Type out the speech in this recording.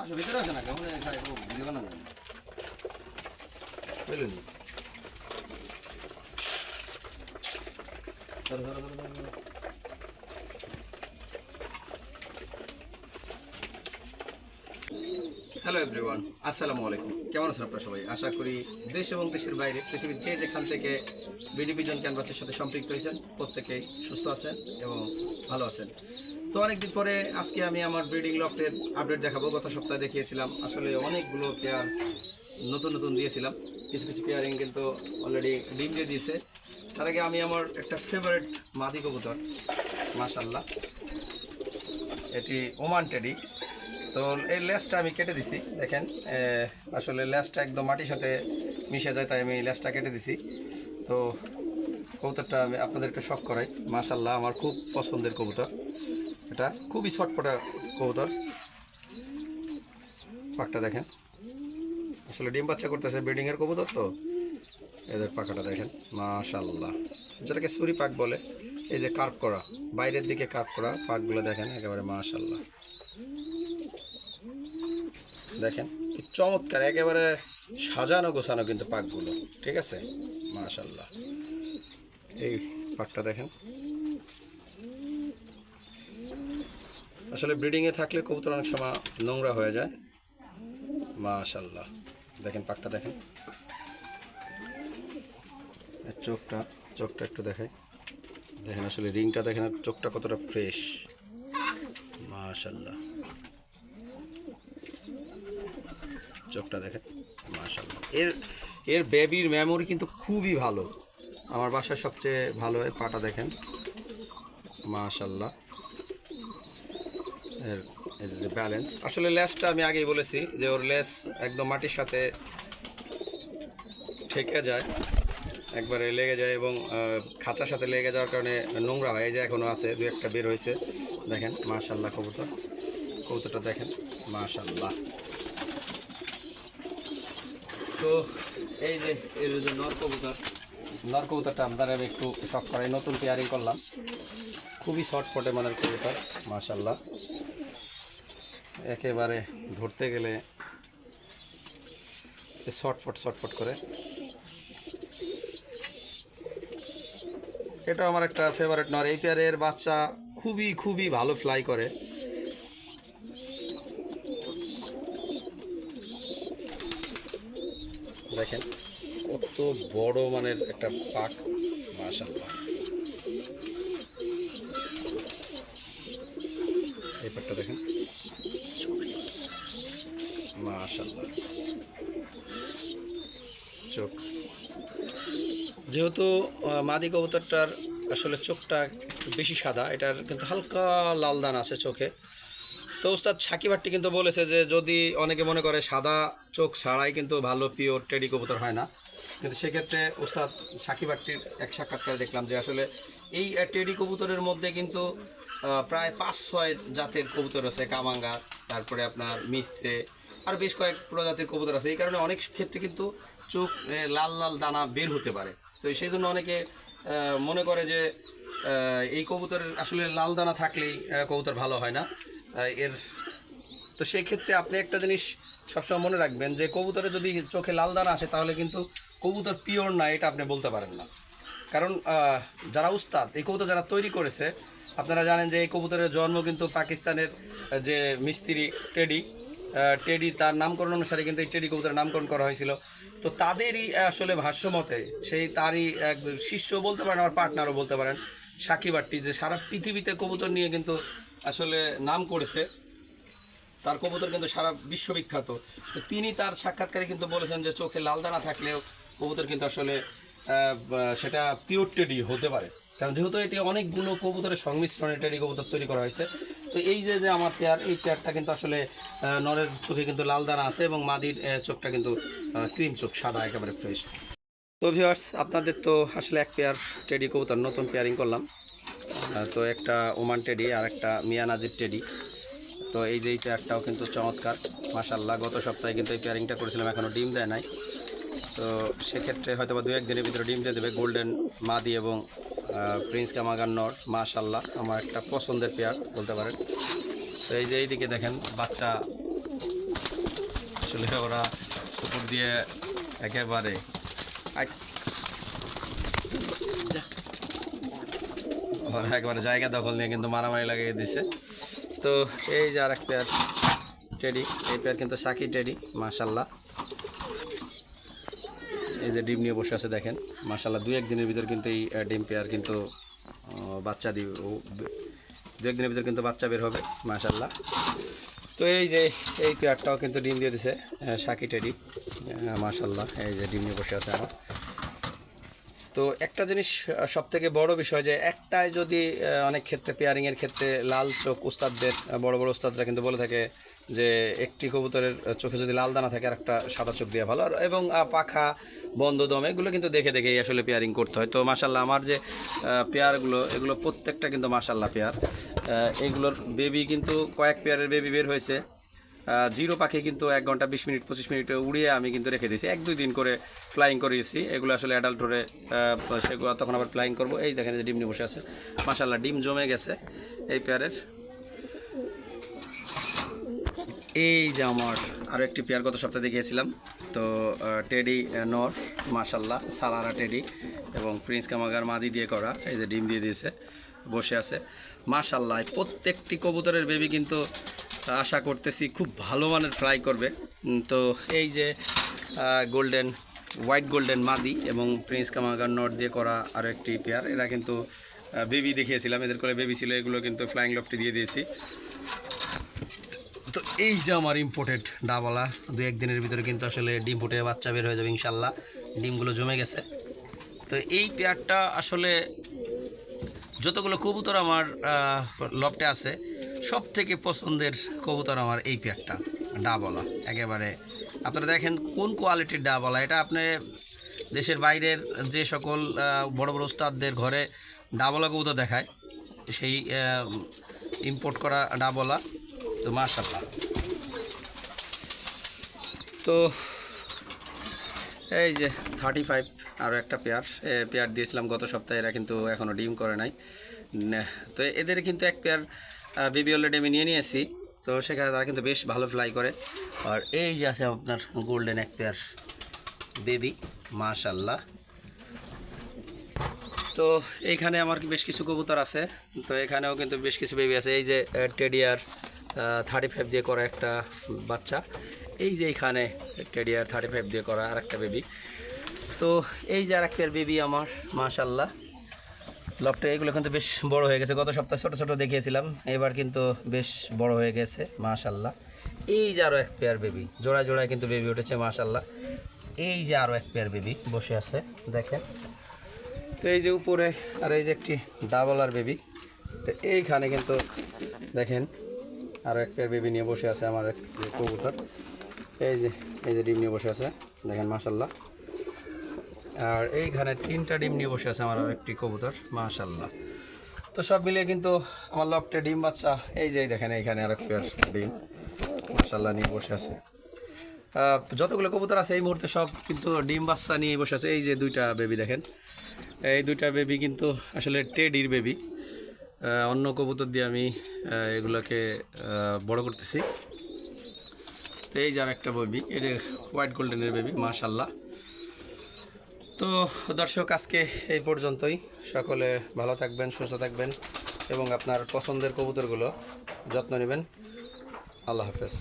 আসো ভিতরে আসে না কেমন ভিডিও বুঝলেন? ধরো, ধরো, ধরো, ধরো। হ্যালো এভরিওয়ান আসসালামু আলাইকুম। কেমন আছেন আপনারা সবাই? আশা করি দেশ এবং দেশের বাইরে পৃথিবীর যে যেখান থেকে বিডিপি জন ক্যানভাসের সাথে সম্পৃক্ত হয়েছেন প্রত্যেকেই সুস্থ আছেন এবং ভালো আছেন। তো অনেকদিন পরে আজকে আমি আমার ব্রিডিং লফটের আপডেট দেখাবো। গত সপ্তাহে দেখিয়েছিলাম, আসলে অনেকগুলো পেয়ার নতুন নতুন দিয়েছিলাম। কিছু কিছু পেয়ারিং কিন্তু অলরেডি ডিম দিয়ে দিয়েছে। তার আগে আমি আমার একটা ফেভারিট মাদি কবুতর মাশাল্লাহ এটি ওমান টেডি। তো এই লেসটা আমি কেটে দিছি, দেখেন আসলে লেসটা একদম মাটির সাথে মিশে যায়, তাই আমি লেসটা কেটে দিছি। তো কবুতরটা আমি আপনাদের একটু শখ করাই। মাশাল্লাহ আমার খুব পছন্দের কবুতর। এটা খুবই ছটপটা কবুতর। পাকটা দেখেন। আসলে ডিম বাচ্চা করতেছে ব্রিডিংয়ের কবুতর তো। এদের পাখাটা দেখেন মাশাল্লাহ যেটাকে সুরি পাক বলে, এই যে কার্ভ করা, বাইরের দিকে কার্ভ করা পাকগুলো দেখেন, একেবারে মাশাল্লাহ দেখেন চমৎকার, একেবারে সাজানো গোছানো কিন্তু পাকগুলো ঠিক আছে? মাশাল্লাহ এই পাকটা দেখেন আসলে ব্রিডিংয়ে থাকলে কবুতর অনেক সময় নোংরা হয়ে যায়। মাশাল্লাহ দেখেন, পাকটা দেখেন। চোখটা চোখটা একটু দেখাই। দেখেন, আসলে রিংটা দেখেন, আর চোখটা কতটা ফ্রেশ মাশাল্লাহ চোখটা দেখেন মাশাল্লাহ এর এর বেবির মেমোরি কিন্তু খুবই ভালো। আমার বাসায় সবচেয়ে ভালো এর পাটা দেখেন। মাশাল্লাহ ব্যালেন্স আসলে লেসটা আমি আগেই বলেছি যে ওর লেস একদম মাটির সাথে ঠেকে যায়, একবারে লেগে যায় এবং খাঁচার সাথে লেগে যাওয়ার কারণে নোংরা হয়। এই যে এখনও আছে, দু একটা বের হয়েছে। দেখেন মাশাল্লাহ কবুতর। কবুতরটা দেখেন মাশাল্লাহ তো এই যে এর যে নর কবুতর, নর কবুতরটা আপনারা আমি একটু শখ করাই। নতুন পেয়ারিং করলাম। খুবই শর্ট ফটে মানের কবুতর মাশাল্লাহ একেবারে ধরতে গেলে শর্টফট শর্টফট করে। এটা আমার একটা ফেভারিট নর। এই পেয়ারের বাচ্চা খুবই খুবই ভালো ফ্লাই করে। দেখেন, কত বড় মানের একটা পাক মাশাল্লাহ এই পাকটা দেখেন মাশাল্লাহ চোখ যেহেতু মাদি কবুতরটার আসলে চোখটা বেশি সাদা, এটার কিন্তু হালকা লাল দান আছে চোখে। তো উস্তাদ সাকিবারটি কিন্তু বলেছে যে, যদি অনেকে মনে করে সাদা চোখ ছাড়াই কিন্তু ভালো পিওর টেডি কবুতর হয় না, কিন্তু সেক্ষেত্রে উস্তাদ সাকিবারটির এক সাক্ষাৎকারে দেখলাম যে আসলে এই টেডি কবুতরের মধ্যে কিন্তু প্রায় পাঁচ, ছয় জাতের কবুতর আছে, কামাঙ্গা, তারপরে আপনার মিস্ত্রে আর বেশ কয়েক প্রজাতির কবুতর আছে। এই কারণে অনেক ক্ষেত্রে কিন্তু চোখ লাল লাল দানা বের হতে পারে। তো সেই জন্য অনেকে মনে করে যে এই কবুতরের আসলে লাল দানা থাকলেই কবুতর ভালো হয় না। এর, তো সেই ক্ষেত্রে আপনি একটা জিনিস সবসময় মনে রাখবেন যে, কবুতরে যদি চোখে লাল দানা আসে, তাহলে কিন্তু কবুতর পিওর না, এটা আপনি বলতে পারেন না। কারণ যারা উস্তাদ, এই কবুতর যারা তৈরি করেছে, আপনারা জানেন যে, এই কবুতরের জন্ম কিন্তু পাকিস্তানের যে মিস্ত্রি টেডি টেডি, তার নামকরণ অনুসারে কিন্তু এই টেডি কবুতরের নামকরণ করা হয়েছিল। তো তাদেরই আসলে ভাষ্যমতে সেই তারই এক শিষ্য বলতে পারেন আমার পার্টনারও বলতে পারেন সাকিবারটি যে সারা পৃথিবীতে কবুতর নিয়ে কিন্তু আসলে নাম করেছে। তার কবুতর কিন্তু সারা বিশ্ববিখ্যাত। তো তিনি তার সাক্ষাৎকারে কিন্তু বলেছেন যে চোখে লাল দানা থাকলেও কবুতর কিন্তু আসলে সেটা পিওর টেডি হতে পারে। কারণ যেহেতু এটি অনেকগুলো কবুতরের সংমিশ্রণে টেডি কবুতর তৈরি করা হয়েছে তো এই যে যে আমার পেয়ার এই পেয়ারটা কিন্তু আসলে নরের চোখে কিন্তু লাল দানা আছে এবং মাদির চোখটা কিন্তু ক্রিম চোখ, সাদা, একেবারে ফ্রেশ তো ভিওয়ার্স আপনাদের তো আসলে এক পেয়ার টেডি কবুতর, নতুন পেয়ারিং করলাম। তো একটা ওমান টেডি আর একটা মিয়া নাজিব টেডি তো এই যে এই পেয়ারটাও কিন্তু চমৎকার মাশাল্লাহ গত সপ্তাহে কিন্তু এই পেয়ারিংটা করেছিলাম এখনও ডিম দেয় নাই। তো সেক্ষেত্রে হয়তো বা দু একদিনের ভিতরে ডিম দিয়ে দেবে গোল্ডেন মাদি এবং প্রিন্স কামাগান নর মাশাল্লাহ আমার একটা পছন্দের পেয়ার বলতে পারেন। তো এই যে এইদিকে দেখেন, বাচ্চা আসলে ওরা উপর দিয়ে একেবারে একেবারে জায়গা দখল নিয়ে কিন্তু মারামারি লাগিয়ে দিছে। তো এই যে আর এক পেয়ার টেডি এই পেয়ার কিন্তু সাকি টেডি মাশাল্লাহ এই যে ডিম নিয়ে বসে আছে দেখেন মাশাল্লাহ দু একদিনের ভিতর কিন্তু এই ডিম পেয়ার কিন্তু বাচ্চা দিবে দু একদিনের ভিতর কিন্তু বাচ্চা বের হবে মাশাল্লাহ তো এই যে এই পেয়ারটাও কিন্তু ডিম দিয়ে দিছে আহ, সাকি টেডি মাশাল্লাহ এই যে ডিম নিয়ে বসে আছে আমার তো একটা জিনিস সব থেকে বড় বিষয় যে একটাই যদি অনেক ক্ষেত্রে পেয়ারিংয়ের ক্ষেত্রে লাল চোখ উস্তাদদের বড় বড় উস্তাদরা কিন্তু বলে থাকে যে একটি কবুতরের চোখে যদি লাল দানা থাকে আর একটা সাদা চোখ দেওয়া ভালো। আর এবং পাখা, বন্ধ দম, এগুলো কিন্তু দেখে দেখেই আসলে পেয়ারিং করতে হয়। তো মাসাল্লাহ আমার যে পেয়ারগুলো, এগুলো প্রত্যেকটা কিন্তু মাসাল্লাহ পেয়ার। এগুলোর বেবি কিন্তু কয়েক পেয়ারের বেবি বের হয়েছে। জিরো পাখি কিন্তু এক ঘণ্টা বিশ মিনিট, পঁচিশ মিনিটে উড়িয়ে আমি কিন্তু রেখে দিয়েছি। এক, দুই দিন করে ফ্লাইং করিয়েছি। এগুলো আসলে অ্যাডাল্ট ধরে সেগুলো তখন আবার ফ্লাইং করব। এই দেখেন যে ডিম নিয়ে বসে আছে। মাসাল্লাহ ডিম জমে গেছে এই পেয়ারের। এই যে আমার আরও একটি পেয়ার গত সপ্তাহে দেখিয়েছিলাম, তো টেডি নর মাশাল্লাহ সালারা টেডি এবং প্রিন্স কামাগার মাদি দিয়ে করা, এই যে ডিম দিয়ে দিয়েছে, বসে আছে। মাশাল্লাহ এই প্রত্যেকটি কবুতরের বেবি কিন্তু আশা করতেছি খুব ভালো মানের ফ্রাই করবে। তো, এই যে গোল্ডেন হোয়াইট গোল্ডেন মাদি এবং প্রিন্স কামাগার নট দিয়ে করা আরও একটি পেয়ার, এরা কিন্তু বেবি দেখিয়েছিলাম, এদের করে বেবি ছিল, এগুলো কিন্তু ফ্লাইং লফটি দিয়ে দিয়েছি। এই যে আমার ইম্পোর্টেড ডাবলা, দু একদিনের ভিতরে কিন্তু আসলে ডিম ফুটে বাচ্চা বের হয়ে যাবে ইনশাল্লাহ। ডিমগুলো জমে গেছে। তো এই পেয়ারটা আসলে যতগুলো কবুতর আমার লফটে আছে সব থেকে পছন্দের কবুতর আমার এই পেয়ারটা, ডাবলা। একেবারে আপনারা দেখেন কোন কোয়ালিটির ডাবলা। এটা আপনি দেশের বাইরের যে সকল বড় বড় উস্তাদদের ঘরে ডাবলা কবুতর দেখায়, সেই ইম্পোর্ট করা ডাবলা। তো মাশাল্লাহ তো এই যে থার্টি ফাইভ আরও একটা পেয়ার পেয়ার দিয়েছিলাম গত সপ্তাহে, এরা কিন্তু এখনও ডিম করে নাই। তো এদের কিন্তু এক পেয়ার বেবি অলরেডি আমি নিয়ে নিয়েছি, তো সেখানে তারা কিন্তু বেশ ভালো ফ্লাই করে। আর এই যে আছে আপনার গোল্ডেন এক পেয়ার বেবি মাশাল্লাহ তো এইখানে আমার বেশ কিছু কবুতর আছে, তো এখানেও কিন্তু বেশ কিছু বেবি আছে। এই যে টেডিয়ার থার্টি ফাইভ দিয়ে করা একটা বাচ্চা। এই যে এইখানে টেডিয়ার থার্টি ফাইভ দিয়ে করা আর একটা বেবি তো এই যে আর একটা বেবি আমার মাশাল্লাহ লকটা এগুলো কিন্তু বেশ বড় হয়ে গেছে। গত সপ্তাহে ছোটো ছোটো দেখিয়েছিলাম, এবার কিন্তু বেশ বড় হয়ে গেছে মাশাল্লাহ এই যে আরও এক পেয়ার বেবি জোড়ায় জোড়ায় কিন্তু বেবি উঠেছে মাশাল্লাহ এই যে আরও এক পেয়ার বেবি বসে আছে, দেখেন। তো এই যে উপরে, আর এই যে একটি ডাবল আর বেবি তো এইখানে কিন্তু দেখেন আরও এক পেয়ার বেবি নিয়ে বসে আছে আমার এক কবুতর। এই যে এই যে ডিম নিয়ে বসে আছে, দেখেন মাশাল্লাহ। আর এইখানে তিনটা ডিম নিয়ে বসে আছে আমার একটি কবুতর, মাশাল্লাহ। তো সব মিলিয়ে কিন্তু আমার লকটে ডিম বাচ্চা, এই যে দেখেন, এইখানে আর এক পেয়ার ডিম, মাশাল্লাহ নিয়ে বসে আছে। যতগুলো কবুতর আছে এই মুহূর্তে সব কিন্তু ডিম বাচ্চা নিয়ে বসে আছে। এই যে দুইটা বেবি দেখেন, এই দুইটা বেবি কিন্তু আসলে টেডির বেবি অন্য কবুতর দিয়ে আমি এগুলোকে বড় করতেছি। তো এই যার একটা বেবি এটা হোয়াইট গোল্ডেনের বেবি মাশাল্লাহ তো দর্শক, আজকে এই পর্যন্তই। সকলে ভালো থাকবেন, সুস্থ থাকবেন এবং আপনার পছন্দের কবুতরগুলো যত্ন নেবেন। আল্লাহ হাফেজ।